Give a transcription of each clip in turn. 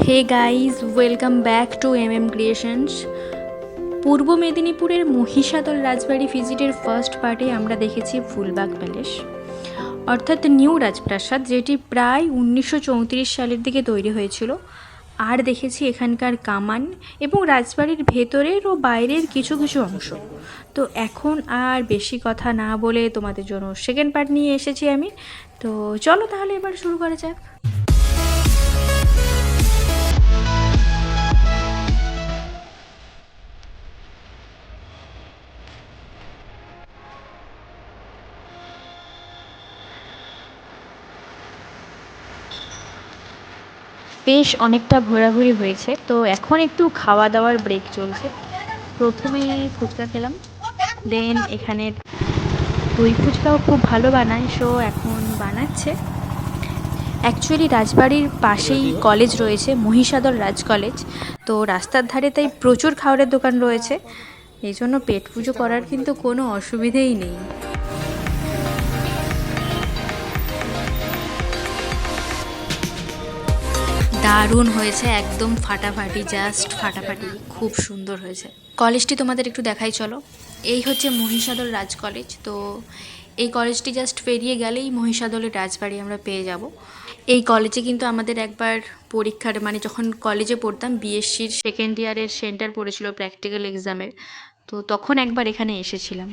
Hey guys welcome back to M M creations পূর্ব মেদিনীপুরের মহিষাদল রাজবাড়ি ভিজিটের first পার্টে আমরা দেখেছি ফুলবাগ প্যালেস অর্থাৎ নিউ রাজপ্রাসাদ, যেটি প্রায় উনিশশো চৌত্রিশ সালের দিকে তৈরি হয়েছিল। আর দেখেছি এখানকার কামান এবং রাজবাড়ির ভেতরের ও বাইরের কিছু কিছু অংশ। তো এখন আর বেশি কথা না বলে তোমাদের জন্য সেকেন্ড পার্ট নিয়ে এসেছি আমি। তো চলো তাহলে এবার শুরু করা যাক। বেশ অনেকটা ঘোরাঘুরি হয়েছে। তো এখন একটু খাওয়া দাওয়ার ব্রেক চলছে। প্রথমে ফুচকা খেলাম। দেন এখানে দই ফুচকাও খুব ভালো বানায় সো এখন বানাচ্ছে। অ্যাকচুয়ালি রাজবাড়ির পাশেই কলেজ রয়েছে, মহিষাদল রাজ কলেজ তো রাস্তার ধারে তাই প্রচুর খাবারের দোকান রয়েছে। এই জন্য পেট পুজো করার কিন্তু কোনো অসুবিধেই নেই। দারুণ হয়েছে, একদম ফাটাফাটি জাস্ট ফাটাফাটি, খুব সুন্দর হয়েছে। কলেজটি তোমাদের একটু দেখাই, চলো। এই হচ্ছে মহিষাদল রাজ কলেজ, তো এই কলেজটি জাস্ট পেরিয়ে গেলেই মহিষাদলের রাজবাড়ি আমরা পেয়ে যাব। এই কলেজে কিন্তু আমাদের একবার পরীক্ষার মানে যখন কলেজে পড়তাম বিএসসির সেকেন্ড ইয়ারের সেন্টার পড়েছিল প্র্যাকটিক্যাল এক্সামের তো তখন একবার এখানে এসেছিলাম।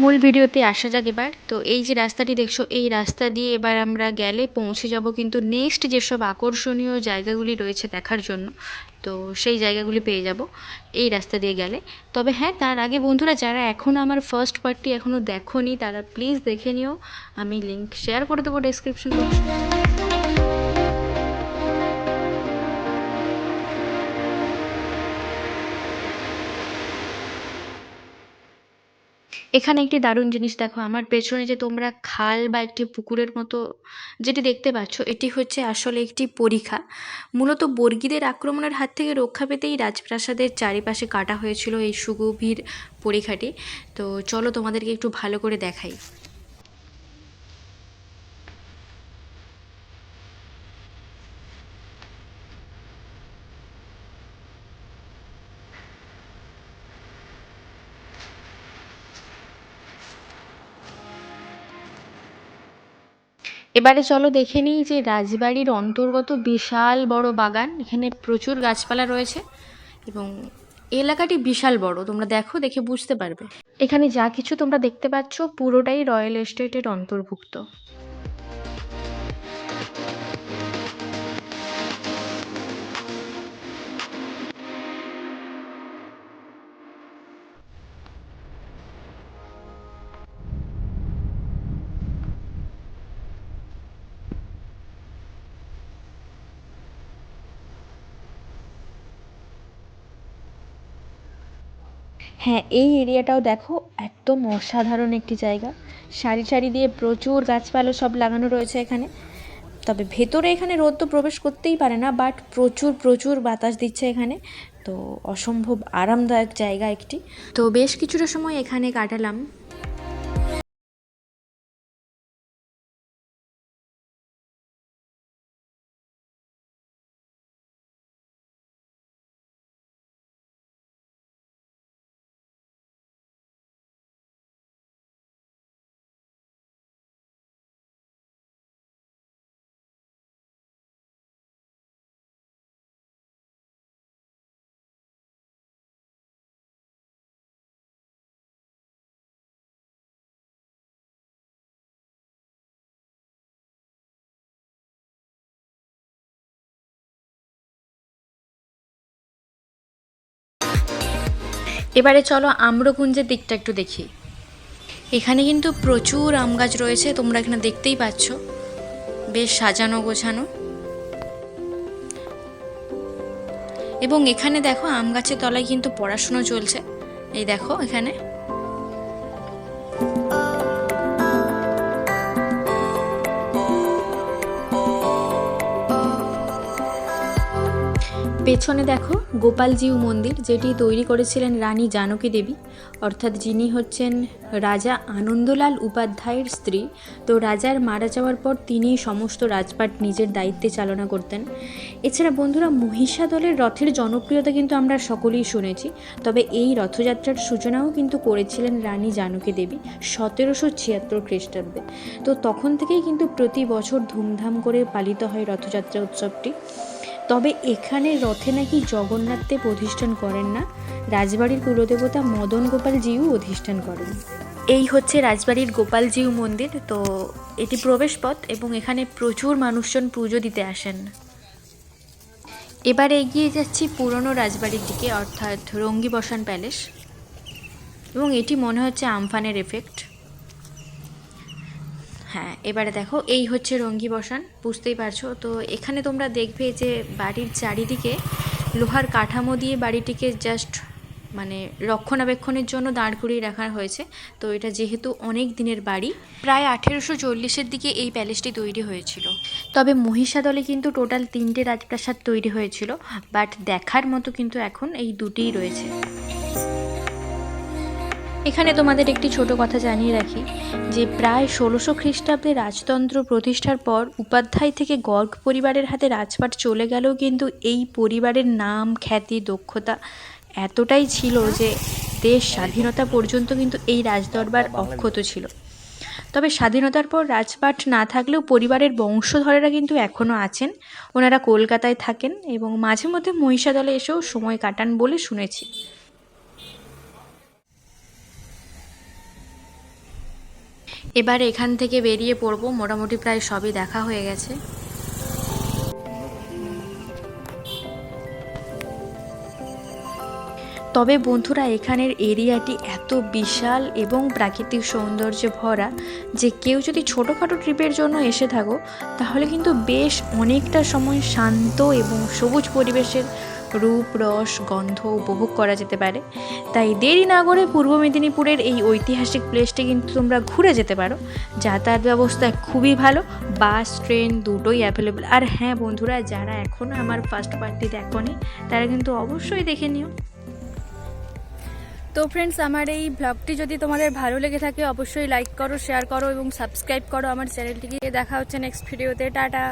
মূল ভিডিওতে আসা যাক এবার। তো এই যে রাস্তাটি দেখছ, এই রাস্তা দিয়ে এবার আমরা গেলে পৌঁছে যাব কিন্তু নেক্সট যেসব আকর্ষণীয় জায়গাগুলি রয়েছে দেখার জন্য, তো সেই জায়গাগুলি পেয়ে যাব এই রাস্তা দিয়ে গেলে। তবে হ্যাঁ তার আগে বন্ধুরা, যারা এখন আমার ফার্স্ট পার্টটি এখনও দেখোনি, তারা প্লিজ দেখে নিও। আমি লিঙ্ক শেয়ার করে দেবো ডেসক্রিপশন বক্সে এখানে একটি দারুণ জিনিস দেখো, আমার পেছনে যে তোমরা খাল বা একটি পুকুরের মতো যেটি দেখতে পাচ্ছ, এটি হচ্ছে আসলে একটি পরীক্ষা মূলত বর্গীদের আক্রমণের হাত থেকে রক্ষা পেতেই রাজপ্রাসাদের চারিপাশে কাটা হয়েছিল এই সুগভীর পরীক্ষাটি তো চলো তোমাদেরকে একটু ভালো করে দেখাই। এবারে চলো দেখে নিই যে রাজবাড়ির অন্তর্গত বিশাল বড় বাগান। এখানে প্রচুর গাছপালা রয়েছে এবং এলাকাটি বিশাল বড়। তোমরা দেখো, দেখে বুঝতে পারবে। এখানে যা কিছু তোমরা দেখতে পাচ্ছ পুরোটাই রয়্যাল এস্টেটের অন্তর্ভুক্ত। হ্যাঁ এই এরিয়াটাও দেখো একদম অসাধারণ একটি জায়গা। সারি সারি দিয়ে প্রচুর গাছপালা সব লাগানো রয়েছে এখানে। তবে ভেতরে এখানে রোদ তো প্রবেশ করতেই পারে না বাট প্রচুর প্রচুর বাতাস দিচ্ছে এখানে। তো অসম্ভব আরামদায়ক জায়গা একটি। তো বেশ কিছুটা সময় এখানে কাটালাম। এবারে চলো আম্রকুঞ্জের দিকটা একটু দেখি। এখানে কিন্তু প্রচুর আম গাছ রয়েছে, তোমরা এখানে দেখতেই পাচ্ছ। বেশ সাজানো গোছানো। এবং এখানে দেখো আম গাছের তলায় কিন্তু পড়াশুনো চলছে। এই দেখো এখানে। পেছনে দেখো গোপালজিউ মন্দির, যেটি তৈরি করেছিলেন রানী জানকী দেবী। অর্থাৎ যিনি হচ্ছেন রাজা আনন্দলাল উপাধ্যায়ের স্ত্রী। তো রাজার মারা যাওয়ার পর তিনি সমস্ত রাজপাট নিজের দায়িত্বে চালনা করতেন। এছাড়া বন্ধুরা মহিষাদলের রথের জনপ্রিয়তা কিন্তু আমরা সকলেই শুনেছি। তবে এই রথযাত্রার সূচনাও কিন্তু করেছিলেন রানী জানকী দেবী সতেরোশো ছিয়াত্তর খ্রিস্টাব্দে। তো তখন থেকেই কিন্তু প্রতি বছর ধুমধাম করে পালিত হয় রথযাত্রা উৎসবটি। তবে এখানে রথে নাকি জগন্নাথদেব অধিষ্ঠান করেন না। রাজবাড়ির কুলদেবতা মদন গোপাল জিউ অধিষ্ঠান করেন। এই হচ্ছে রাজবাড়ির গোপালজিউ মন্দির। তো এটি প্রবেশপথ এবং এখানে প্রচুর মানুষজন পুজো দিতে আসেন। এবার এগিয়ে যাচ্ছি পুরনো রাজবাড়ির দিকে, অর্থাৎ রঙ্গি বসান প্যালেস। এবং এটি মনে হচ্ছে আমফানের এফেক্ট হ্যাঁ এবারে দেখো, এই হচ্ছে রঙ্গি বসান, বুঝতেই পারছ? তো এখানে তোমরা দেখবে যে বাড়ির চারিদিকে লোহার কাঠামো দিয়ে বাড়িটিকে জাস্ট মানে রক্ষণাবেক্ষণের জন্য দাঁড় করিয়ে রাখা হয়েছে। তো এটা যেহেতু অনেক দিনের বাড়ি, প্রায় আঠেরোশো চল্লিশের দিকে এই প্যালেসটি তৈরি হয়েছিল। তবে মহিষাদলে কিন্তু টোটাল তিনটে রাজপ্রাসাদ তৈরি হয়েছিল, বাট দেখার মতো কিন্তু এখন এই দুটিই রয়েছে। এখানে তোমাদের একটি ছোট কথা জানিয়ে রাখি, যে প্রায় ষোলোশো খ্রিস্টাব্দে রাজতন্ত্র প্রতিষ্ঠার পর উপাধ্যায় থেকে গর্গ পরিবারের হাতে রাজপাট চলে গেলেও কিন্তু এই পরিবারের নাম, খ্যাতি, দক্ষতা এতটাই ছিল যে দেশ স্বাধীনতা পর্যন্ত কিন্তু এই রাজদরবার অক্ষত ছিল। তবে স্বাধীনতার পর রাজপাট না থাকলেও পরিবারের বংশধরেরা কিন্তু এখনও আছেন। ওনারা কলকাতায় থাকেন এবং মাঝে মধ্যে মহিষাদলে এসেও সময় কাটান বলে শুনেছি। এবার এখান থেকে বেরিয়ে পড়ব। মোটামুটি প্রায় সবই দেখা হয়ে গেছে। তবে বন্ধুরা, এখানের এরিয়াটি এত বিশাল এবং প্রাকৃতিক সৌন্দর্যে ভরা যে কেউ যদি ছোটোখাটো ট্রিপের জন্য এসে থাকো, তাহলে কিন্তু বেশ অনেকটা সময় শান্ত এবং সবুজ পরিবেশের রূপ, রস, গন্ধ উপভোগ করা যেতে পারে। তাই দেরি না করে পূর্ব মেদিনীপুরের এই ঐতিহাসিক প্লেসটি কিন্তু তোমরা ঘুরে যেতে পারো। যাতায়াত ব্যবস্থা খুবই ভালো, বাস ট্রেন দুটোই অ্যাভেলেবেল আর হ্যাঁ বন্ধুরা, যারা এখনও আমার ফার্স্ট পার্টি দেখনি, তারা কিন্তু অবশ্যই দেখে নিও। তো ফ্রেন্ডস আমার এই ব্লগটি যদি তোমাদের ভালো লেগে থাকে, অবশ্যই লাইক করো শেয়ার করো এবং সাবস্ক্রাইব করো। আমার চ্যানেলটিকে দেখা হচ্ছে নেক্সট ভিডিওতে টাটা!